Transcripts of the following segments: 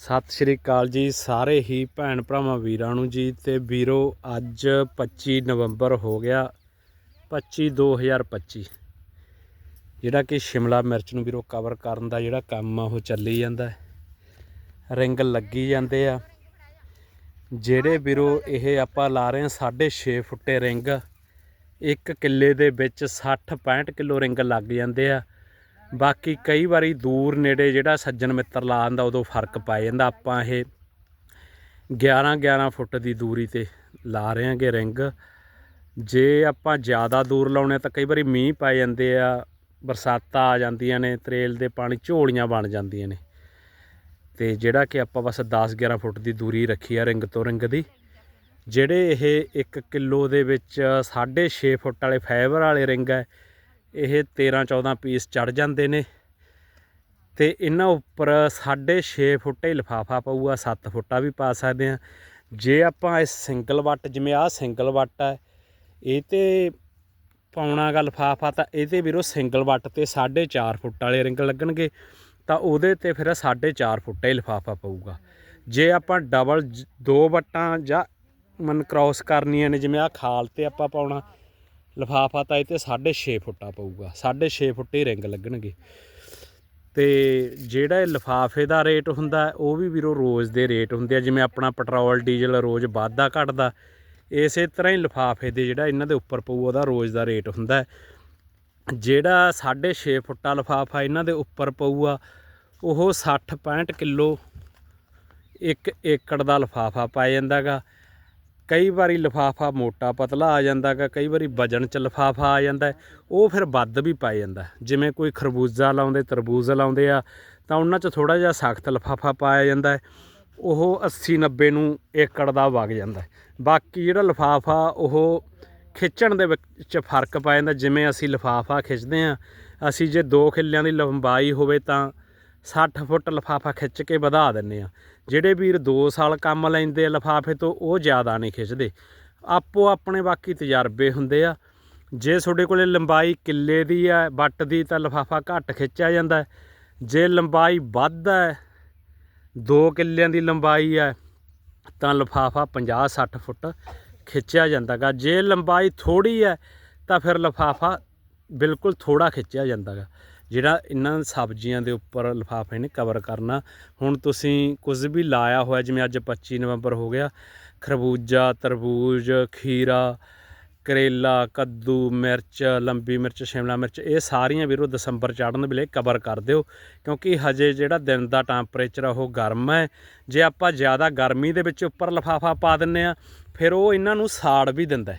ਸਤਿ ਸ਼੍ਰੀ ਅਕਾਲ ਜੀ ਸਾਰੇ ਹੀ ਭੈਣ ਭਰਾਵਾਂ ਵੀਰਾਂ ਨੂੰ ਜੀ ਤੇ ਵੀਰੋ, ਅੱਜ 25 ਨਵੰਬਰ ਹੋ ਗਿਆ 25 2025 ਜਿਹੜਾ ਕਿ ਸ਼ਿਮਲਾ ਮਿਰਚ ਨੂੰ ਵੀਰੋ ਕਵਰ ਕਰਨ ਦਾ ਜਿਹੜਾ ਕੰਮ ਆ, ਉਹ ਚੱਲੀ ਜਾਂਦਾ ਰਿੰਗ ਲੱਗੀ ਜਾਂਦੇ ਆ। ਜਿਹੜੇ ਵੀਰੋ, ਇਹ ਆਪਾਂ ਲਾ ਰਹੇ ਹਾਂ 6.5 ਫੁੱਟੇ ਰਿੰਗ। ਇੱਕ ਕਿੱਲੇ ਦੇ ਵਿੱਚ 60 65 ਕਿਲੋ ਰਿੰਗ ਲੱਗ ਜਾਂਦੇ ਆ। ਬਾਕੀ ਕਈ ਵਾਰੀ ਦੂਰ ਨੇੜੇ ਜਿਹੜਾ ਸੱਜਣ ਮਿੱਤਰ ਲਾ ਆਂਦਾ, ਉਦੋਂ ਫ਼ਰਕ ਪੈ ਜਾਂਦਾ। ਆਪਾਂ ਇਹ 11 11 ਫੁੱਟ ਦੀ ਦੂਰੀ ਤੇ ਲਾ ਰਹੇ ਹਾਂਗੇ ਰਿੰਗ। ਜੇ ਆਪਾਂ ਜ਼ਿਆਦਾ ਦੂਰ ਲਾਉਣੇ ਤਾਂ ਕਈ ਵਾਰੀ ਮੀਂਹ ਪੈ ਜਾਂਦੇ ਆ, ਬਰਸਾਤਾਂ ਆ ਜਾਂਦੀਆਂ ਨੇ, ਤਰੇਲ ਦੇ ਪਾਣੀ ਝੋਲੀਆਂ ਬਣ ਜਾਂਦੀਆਂ ਨੇ। ਤੇ ਜਿਹੜਾ ਕਿ ਆਪਾਂ ਬਸ 10 11 ਫੁੱਟ ਦੀ ਦੂਰੀ ਰੱਖੀ ਆ ਰਿੰਗ ਤੋਂ ਰਿੰਗ ਦੀ, ਜਿਹੜੇ ਇਹ 1 ਕਿਲੋ ਦੇ ਵਿੱਚ 6.5 ਫੁੱਟ ਵਾਲੇ ਫਾਈਬਰ ਵਾਲੇ ਰਿੰਗ ਹੈ ਇਹ 13 14 ਪੀਸ ਚੜ ਜਾਂਦੇ ਨੇ ਤੇ ਇਹਨਾਂ ਉੱਪਰ 6.5 ਫੁੱਟ ਹੀ ਲਿਫਾਫਾ ਪਊਗਾ 7 ਫੁੱਟਾ ਵੀ ਪਾ ਸਕਦੇ ਆ ਜੇ ਆਪਾਂ ਇਸ ਸਿੰਗਲ ਵੱਟ, ਜਿਵੇਂ ਆਹ ਸਿੰਗਲ ਵੱਟ ਹੈ, ਇਹ ਤੇ ਪਾਉਣਾ ਗਾ ਲਿਫਾਫਾ, ਤਾਂ ਇਹਦੇ ਵੀਰੋ ਸਿੰਗਲ ਵੱਟ ਤੇ 4.5 ਫੁੱਟ ਵਾਲੇ ਰਿੰਗ ਲੱਗਣਗੇ, ਤਾਂ ਉਹਦੇ ਤੇ ਫਿਰ 4.5 ਫੁੱਟ ਹੀ ਲਿਫਾਫਾ ਪਊਗਾ। ਜੇ ਆਪਾਂ ਡਬਲ ਦੋ ਵੱਟਾਂ ਜਾਂ ਮਨ ਕ੍ਰਾਸ ਕਰਨੀਆਂ ਨੇ, ਜਿਵੇਂ ਆਹ ਖਾਲ ਤੇ ਆਪਾਂ ਪਾਉਣਾ ਲਿਫਾਫਾ ਤਾਂ ਇਹ ਤੇ 6.5 ਫੁੱਟਾ ਪਊਗਾ 6.5 ਫੁੱਟ ਹੀ ਰਿੰਗ ਲੱਗਣਗੇ ਤੇ ਜਿਹੜਾ ਇਹ ਲਿਫਾਫੇ ਦਾ ਰੇਟ ਹੁੰਦਾ, ਉਹ ਵੀ ਵੀਰੋ ਰੋਜ਼ ਦੇ ਰੇਟ ਹੁੰਦੇ ਆ, ਜਿਵੇਂ ਆਪਣਾ ਪੈਟਰੋਲ, ਡੀਜ਼ਲ ਰੋਜ਼ ਵਾਧਾ ਘਟਦਾ, ਇਸੇ ਤਰ੍ਹਾਂ ਹੀ ਲਿਫਾਫੇ ਦੇ ਜਿਹੜਾ ਇਹਨਾਂ ਦੇ ਉੱਪਰ ਪਊ, ਉਹਦਾ ਰੋਜ਼ ਦਾ ਰੇਟ ਹੁੰਦਾ ਹੈ। ਜਿਹੜਾ 6.5 ਫੁੱਟਾ ਲਿਫਾਫਾ ਇਹਨਾਂ ਦੇ ਉੱਪਰ ਪਊਗਾ ਉਹ 60 65 ਕਿਲੋ ਇੱਕ ਏਕੜ ਦਾ ਲਿਫਾਫਾ ਪਾਇਆ ਜਾਂਦਾਗਾ ਕਈ ਵਾਰੀ ਲਿਫਾਫਾ ਮੋਟਾ ਪਤਲਾ ਆ ਜਾਂਦਾ ਗਾ, ਕਈ ਵਾਰੀ ਵਜਨ ਚ ਲਿਫਾਫਾ ਆ ਜਾਂਦਾ ਉਹ ਫਿਰ ਵੱਧ ਵੀ ਪਾ ਜਾਂਦਾ ਜਿਵੇਂ ਕੋਈ ਖਰਬੂਜ਼ਾ ਲਾਉਂਦੇ, ਤਰਬੂਜ਼ ਲਾਉਂਦੇ ਆ, ਤਾਂ ਉਹਨਾਂ 'ਚ ਥੋੜਾ ਜਿਹਾ ਸਖਤ ਲਿਫਾਫਾ ਪਾਇਆ ਜਾਂਦਾ ਉਹ 80 90 ਨੂੰ ਏਕੜ ਦਾ ਵਗ ਜਾਂਦਾ ਬਾਕੀ ਜਿਹੜਾ ਲਿਫਾਫਾ, ਉਹ ਖਿੱਚਣ ਦੇ ਵਿੱਚ ਫ਼ਰਕ ਪਾ ਜਾਂਦਾ, ਜਿਵੇਂ ਅਸੀਂ ਲਿਫਾਫਾ ਖਿੱਚਦੇ ਆ, ਅਸੀਂ ਜੇ 2 ਕਿੱਲਿਆਂ ਦੀ ਲੰਬਾਈ ਹੋਵੇ ਤਾਂ 60 ਫੁੱਟ ਲਿਫਾਫਾ ਖਿੱਚ ਕੇ ਵਧਾ ਦਿੰਨੇ ਆ। ਜਿਹੜੇ ਵੀਰ 2 ਸਾਲ ਕੰਮ ਲੈਂਦੇ ਆ ਲਿਫਾਫੇ ਤੋਂ, ਉਹ ਜ਼ਿਆਦਾ ਨਹੀਂ ਖਿੱਚਦੇ। ਆਪੋ ਆਪਣੇ ਬਾਕੀ ਤਜਰਬੇ ਹੁੰਦੇ ਆ। ਜੇ ਤੁਹਾਡੇ ਕੋਲੇ ਲੰਬਾਈ ਕਿੱਲੇ ਦੀ ਹੈ ਵੱਟ ਦੀ, ਤਾਂ ਲਿਫਾਫਾ ਘੱਟ ਖਿੱਚਿਆ ਜਾਂਦਾ ਜੇ ਲੰਬਾਈ ਵੱਧ ਹੈ 2 ਕਿੱਲਿਆਂ ਦੀ ਲੰਬਾਈ ਹੈ, ਤਾਂ ਲਿਫਾਫਾ 50 60 ਫੁੱਟ ਖਿੱਚਿਆ ਜਾਂਦਾਗਾ ਜੇ ਲੰਬਾਈ ਥੋੜੀ ਹੈ, ਤਾਂ ਫਿਰ ਲਿਫਾਫਾ ਬਿਲਕੁਲ ਥੋੜਾ ਖਿੱਚਿਆ ਜਾਂਦਾਗਾ ਜਿਹੜਾ ਇਹਨਾਂ ਸਬਜ਼ੀਆਂ ਦੇ ਉੱਪਰ ਲਿਫਾਫੇ ਨੇ ਕਵਰ ਕਰਨਾ। ਹੁਣ ਤੁਸੀਂ ਕੁਝ ਵੀ ਲਾਇਆ ਹੋਇਆ, ਜਿਵੇਂ ਅੱਜ 25 ਨਵੰਬਰ ਹੋ ਗਿਆ, ਖਰਬੂਜਾ, ਤਰਬੂਜ, ਖੀਰਾ, ਕਰੇਲਾ, ਕੱਦੂ, ਮਿਰਚ, ਲੰਬੀ ਮਿਰਚ, ਸ਼ਿਮਲਾ ਮਿਰਚ, ਇਹ ਸਾਰੀਆਂ ਵੀਰੋ ਦਸੰਬਰ ਚੜ੍ਹਨ ਵੇਲੇ ਕਵਰ ਕਰ ਦਿਓ, ਕਿਉਂਕਿ ਹਜੇ ਜਿਹੜਾ ਦਿਨ ਦਾ ਟੈਂਪਰੇਚਰ ਆ ਉਹ ਗਰਮ ਹੈ। ਜੇ ਆਪਾਂ ਜ਼ਿਆਦਾ ਗਰਮੀ ਦੇ ਵਿੱਚ ਉੱਪਰ ਲਿਫਾਫਾ ਪਾ ਦਿੰਨੇ ਆ ਫਿਰ ਉਹ ਇਹਨਾਂ ਨੂੰ ਸਾੜ ਵੀ ਦਿੰਦਾ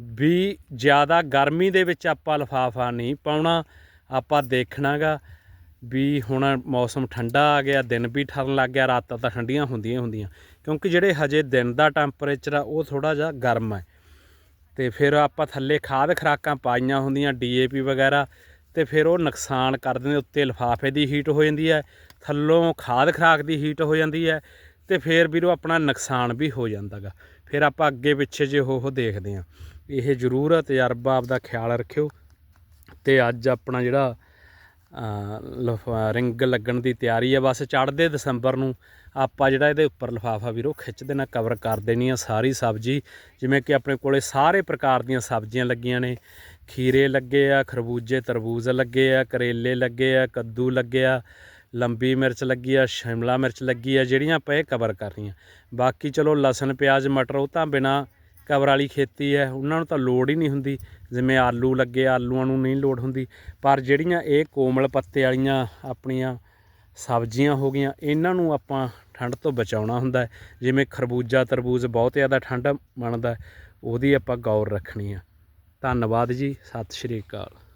ਵੀ ਜ਼ਿਆਦਾ ਗਰਮੀ ਦੇ ਵਿੱਚ ਆਪਾਂ ਲਿਫਾਫਾ ਨਹੀਂ ਪਾਉਣਾ ਆਪਾਂ ਦੇਖਣਾਗਾ ਵੀ ਹੁਣ ਮੌਸਮ ਠੰਡਾ ਆ ਗਿਆ, ਦਿਨ ਵੀ ਠਰਨ ਲੱਗ ਗਿਆ, ਰਾਤਾਂ ਤਾਂ ਠੰਡੀਆਂ ਹੁੰਦੀਆਂ ਹੁੰਦੀਆਂ। ਕਿਉਂਕਿ ਜਿਹੜੇ ਹਜੇ ਦਿਨ ਦਾ ਟੈਂਪਰੇਚਰ ਆ, ਉਹ ਥੋੜਾ ਜਿਹਾ ਗਰਮ ਹੈ ਤੇ ਫਿਰ ਆਪਾਂ ਥੱਲੇ ਖਾਦ ਖਰਾਕਾਂ ਪਾਈਆਂ ਹੁੰਦੀਆਂ ਡੀਏਪੀ ਵਗੈਰਾ, ਤੇ ਫਿਰ ਉਹ ਨੁਕਸਾਨ ਕਰ ਦਿੰਦੇ, ਉੱਤੇ ਲਿਫਾਫੇ ਦੀ ਹੀਟ ਹੋ ਜਾਂਦੀ ਹੈ, ਥੱਲੋਂ ਖਾਦ ਖਰਾਕ ਦੀ ਹੀਟ ਹੋ ਜਾਂਦੀ ਹੈ, ਤੇ ਫਿਰ ਵੀਰੋ ਆਪਣਾ ਨੁਕਸਾਨ ਵੀ ਹੋ ਜਾਂਦਾਗਾ। ਫਿਰ ਆਪਾਂ ਅੱਗੇ ਪਿੱਛੇ ਜੇ ਉਹ ਦੇਖਦੇ ਹਾਂ। ਇਹ ਜ਼ਰੂਰ ਆ, ਤਜਰਬਾ ਆਪਦਾ ਖਿਆਲ ਰੱਖਿਓ। ਤੇ ਅੱਜ ਆਪਣਾ ਜਿਹੜਾ ਅ, ਰਿੰਗ ਲੱਗਣ ਦੀ ਤਿਆਰੀ ਹੈ ਬਸ ਚੜ੍ਹਦੇ ਦਸੰਬਰ ਨੂੰ ਆਪਾਂ ਜਿਹੜਾ ਇਹਦੇ ਉੱਪਰ ਲਿਫਾਫਾ ਵੀਰੋ ਖਿੱਚ ਦੇਣਾ ਕਵਰ ਕਰ ਦੇਣੀ ਆ ਸਾਰੀ ਸਬਜ਼ੀ। ਜਿਵੇਂ ਕਿ ਆਪਣੇ ਕੋਲੇ ਸਾਰੇ ਪ੍ਰਕਾਰ ਦੀਆਂ ਸਬਜ਼ੀਆਂ ਲੱਗੀਆਂ ਨੇ। ਖੀਰੇ ਲੱਗੇ ਆ ਖਰਬੂਜੇ ਤਰਬੂਜ਼ ਲੱਗੇ ਆ ਕਰੇਲੇ ਲੱਗੇ ਆ ਕੱਦੂ ਲੱਗੇ ਆ ਲੰਬੀ ਮਿਰਚ ਲੱਗੀ ਆ ਸ਼ਿਮਲਾ ਮਿਰਚ ਲੱਗੀ ਆ ਜਿਹੜੀਆਂ ਆਪਾਂ ਇਹ ਕਵਰ ਕਰਨੀਆਂ ਬਾਕੀ ਚਲੋ ਲਸਣ ਪਿਆਜ਼ ਮਟਰ ਉਹ ਤਾਂ ਬਿਨਾ ਕਵਰ ਵਾਲੀ ਖੇਤੀ ਹੈ, ਉਹਨਾਂ ਨੂੰ ਤਾਂ ਲੋੜ ਹੀ ਨਹੀਂ ਹੁੰਦੀ। ਜਿਵੇਂ ਆਲੂ ਲੱਗੇ, ਆਲੂਆਂ ਨੂੰ ਨਹੀਂ ਲੋੜ ਹੁੰਦੀ। ਪਰ ਜਿਹੜੀਆਂ ਇਹ ਕੋਮਲ ਪੱਤੇ ਵਾਲੀਆਂ ਆਪਣੀਆਂ ਸਬਜ਼ੀਆਂ ਹੋ ਗਈਆਂ, ਇਹਨਾਂ ਨੂੰ ਆਪਾਂ ਠੰਡ ਤੋਂ ਬਚਾਉਣਾ ਹੁੰਦਾ ਜਿਵੇਂ ਖਰਬੂਜਾ, ਤਰਬੂਜ਼ ਬਹੁਤ ਜ਼ਿਆਦਾ ਠੰਡ ਬਣਦਾ ਉਹਦੀ ਆਪਾਂ ਗੌਰ ਰੱਖਣੀ ਆ ਧੰਨਵਾਦ ਜੀ, ਸਤਿ ਸ਼੍ਰੀ ਅਕਾਲ।